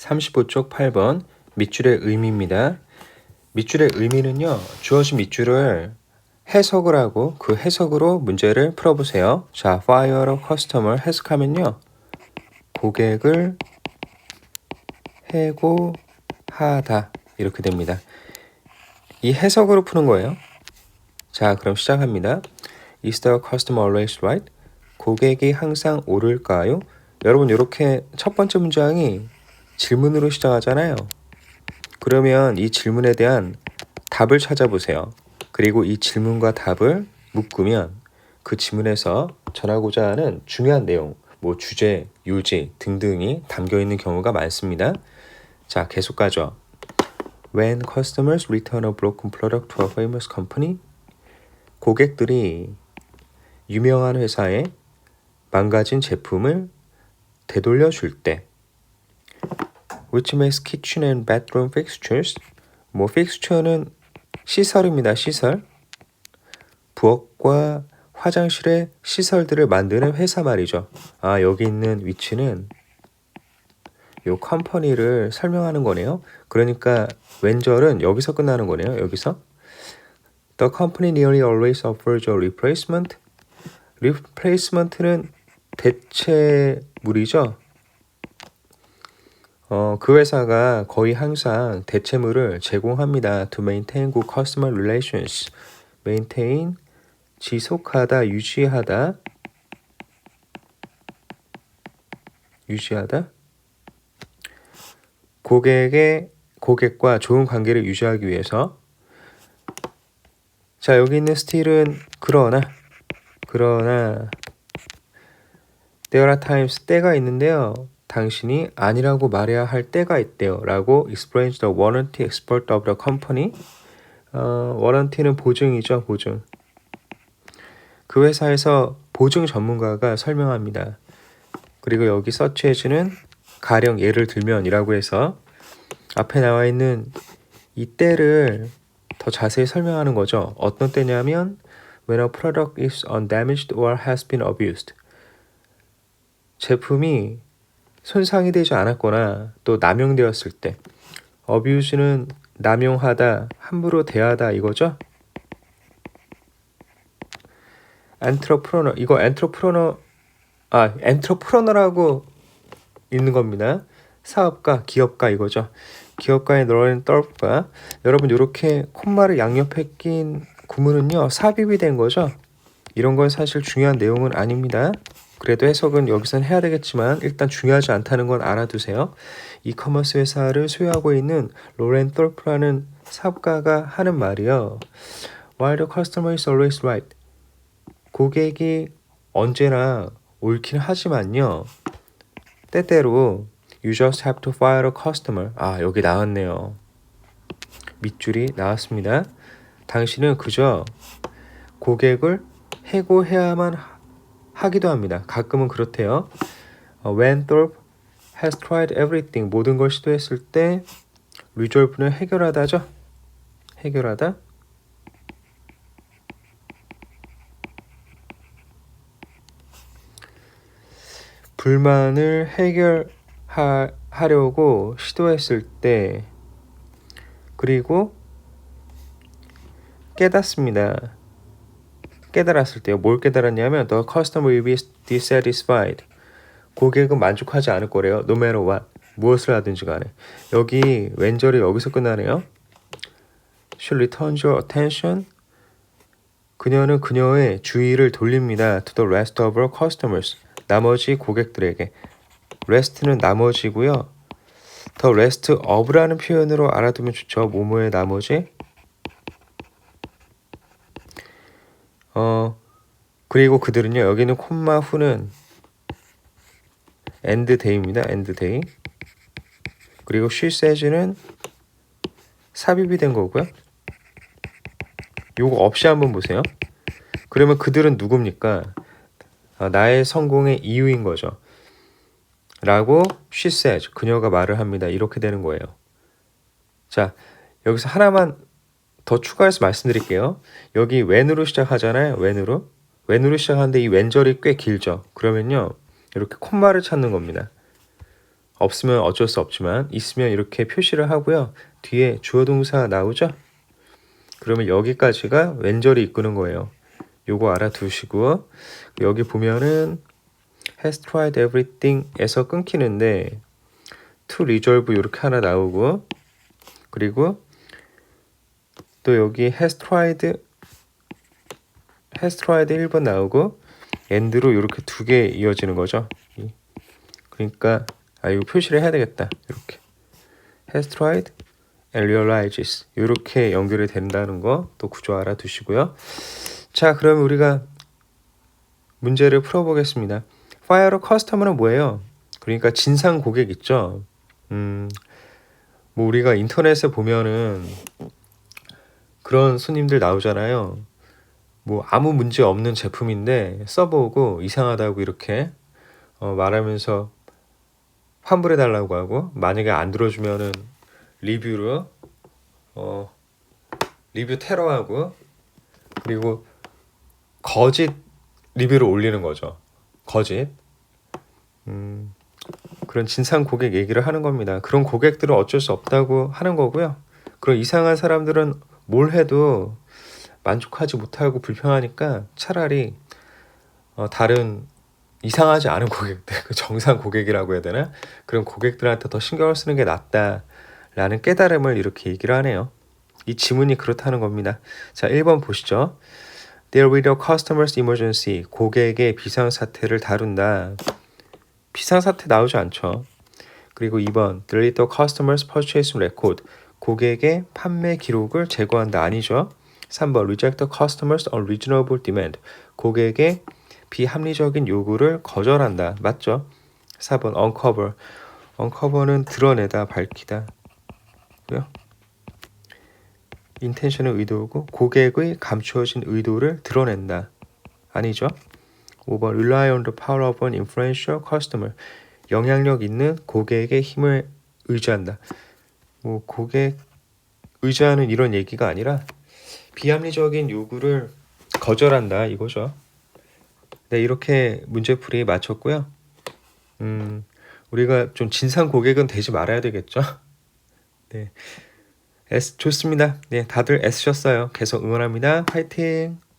35쪽 8번 밑줄의 의미입니다. 밑줄의 의미는요. 주어진 밑줄을 해석을 하고 그 해석으로 문제를 풀어보세요. 자, fire a customer 해석하면요. 고객을 해고하다 이렇게 됩니다. 이 해석으로 푸는 거예요. 자, 그럼 시작합니다. Is the customer always right? 고객이 항상 옳을까요? 여러분 이렇게 첫 번째 문장이 질문으로 시작하잖아요. 그러면 이 질문에 대한 답을 찾아보세요. 그리고 이 질문과 답을 묶으면 그 지문에서 전하고자 하는 중요한 내용, 뭐 주제, 유지 등등이 담겨 있는 경우가 많습니다. 자, 계속 가죠. When customers return a broken product to a famous company, 고객들이 유명한 회사에 망가진 제품을 되돌려 줄 때, which makes kitchen and bedroom fixtures, 뭐 fixture는 시설입니다. 시설. 부엌과 화장실의 시설들을 만드는 회사 말이죠. 아, 여기 있는 위치는 요 컴퍼니를 설명하는 거네요. 그러니까 왼절은 여기서 끝나는 거네요. 여기서 The company nearly always offers a replacement. replacement는 대체물이죠. 어, 그 회사가 거의 항상 대체물을 제공합니다. To maintain good customer relations. maintain 지속하다, 유지하다. 유지하다. 고객의 고객과 좋은 관계를 유지하기 위해서 자, 여기 있는 스틸은 그러나 그러나 there are times 때가 있는데요. 당신이 아니라고 말해야 할 때가 있대요. 라고 explains the warranty expert of the company. 어, warranty는 보증이죠, 보증. 그 회사에서 보증 전문가가 설명합니다. 그리고 여기 서치해주는 가령 예를 들면이라고 해서 앞에 나와 있는 이 때를 더 자세히 설명하는 거죠. 어떤 때냐면 when a product is undamaged or has been abused. 제품이 손상이 되지 않았거나 또 남용되었을 때 abuse는 남용하다, 함부로 대하다 이거죠. 엔트로프로너 이거 엔트로프로너 아 엔트로프로너라고 읽는 겁니다. 사업가, 기업가 이거죠. 기업가의 너런 떨프가 여러분 이렇게 콤마를 양옆에 낀 구문은요 삽입이 된 거죠. 이런 건 사실 중요한 내용은 아닙니다. 그래도 해석은 여기선 해야 되겠지만 일단 중요하지 않다는 건 알아두세요. 이커머스 회사를 소유하고 있는 로렌 톨프라는 사업가가 하는 말이요. While the customer is always right. 고객이 언제나 옳긴 하지만요. 때때로 You just have to fire a customer. 아, 여기 나왔네요. 밑줄이 나왔습니다. 당신은 그저 고객을 해고해야만 하기도 합니다. 가끔은 그렇대요. 어, When Thorpe has tried everything, 모든 걸 시도했을 때 resolve는 해결하다죠. 해결하다. 불만을 해결하려고 시도했을 때 그리고 깨닫습니다. 깨달았을 때요. 뭘 깨달았냐면 the customer will be dissatisfied. 고객은 만족하지 않을 거래요. no matter what. 무엇을 하든지 간에. 여기 왼절이 여기서 끝나네요. She returns your attention. 그녀는 그녀의 주의를 돌립니다. to the rest of her customers. 나머지 고객들에게. rest는 나머지고요. the rest of라는 표현으로 알아두면 좋죠. 뭐뭐의 나머지. 어 그리고 그들은요 여기는 콤마 후는 end day입니다. end day. 그리고 she says는 삽입이 된 거고요. 요거 없이 한번 보세요. 그러면 그들은 누굽니까? 아, 나의 성공의 이유인 거죠. 라고 she says 그녀가 말을 합니다. 이렇게 되는 거예요. 자 여기서 하나만 더 추가해서 말씀드릴게요. 여기 when으로 시작하잖아요. when으로. when으로 시작하는데 이 왼절이 꽤 길죠. 그러면요. 이렇게 콤마를 찾는 겁니다. 없으면 어쩔 수 없지만 있으면 이렇게 표시를 하고요. 뒤에 주어 동사 나오죠? 그러면 여기까지가 왼절이 이끄는 거예요. 요거 알아두시고 여기 보면은 has tried everything에서 끊기는데 to resolve 이렇게 하나 나오고 그리고 또 여기 has tried 1번 나오고 and로 이렇게 두 개 이어지는 거죠. 이- 그러니까 아 이거 표시를 해야 되겠다. 이렇게 tried and realizes 이렇게 연결이 된다는 거 또 구조 알아두시고요. 자, 그럼 우리가 문제를 풀어보겠습니다. fire customer는 뭐예요? 그러니까 진상 고객 있죠. 음, 뭐 우리가 인터넷에 보면은 그런 손님들 나오잖아요. 뭐 아무 문제 없는 제품인데 써보고 이상하다고 이렇게 어, 말하면서 환불해 달라고 하고 만약에 안 들어주면은 리뷰로 어, 리뷰 테러하고 그리고 거짓 리뷰를 올리는 거죠. 거짓. 음, 그런 진상 고객 얘기를 하는 겁니다. 그런 고객들은 어쩔 수 없다고 하는 거고요. 그런 이상한 사람들은 뭘 해도 만족하지 못하고 불평하니까 차라리 어, 다른 이상하지 않은 고객들, 그 정상 고객이라고 해야 되나? 그런 고객들한테 더 신경을 쓰는 게 낫다라는 깨달음을 이렇게 얘기를 하네요. 이 지문이 그렇다는 겁니다. 자, 1번 보시죠. Deal with your customer's emergency. 고객의 비상사태를 다룬다. 비상사태 나오지 않죠. 그리고 2번 Delete the customer's purchase record. 고객의 판매 기록을 제거한다. 아니죠. 3번 Reject the customer's unreasonable demand. 고객의 비합리적인 요구를 거절한다. 맞죠? 4번 Uncover. Uncover는 드러내다, 밝히다. 고요. 인텐션의 의도고 고객의 감추어진 의도를 드러낸다. 아니죠? 5번 rely on the power of an influential customer. 영향력 있는 고객의 힘을 의지한다. 뭐 고객 의지하는 이런 얘기가 아니라 비합리적인 요구를 거절한다 이거죠. 네, 이렇게 문제풀이 마쳤고요. 음, 우리가 좀 진상 고객은 되지 말아야 되겠죠. 네. 애쓰, 좋습니다. 네, 다들 애쓰셨어요. 계속 응원합니다. 화이팅!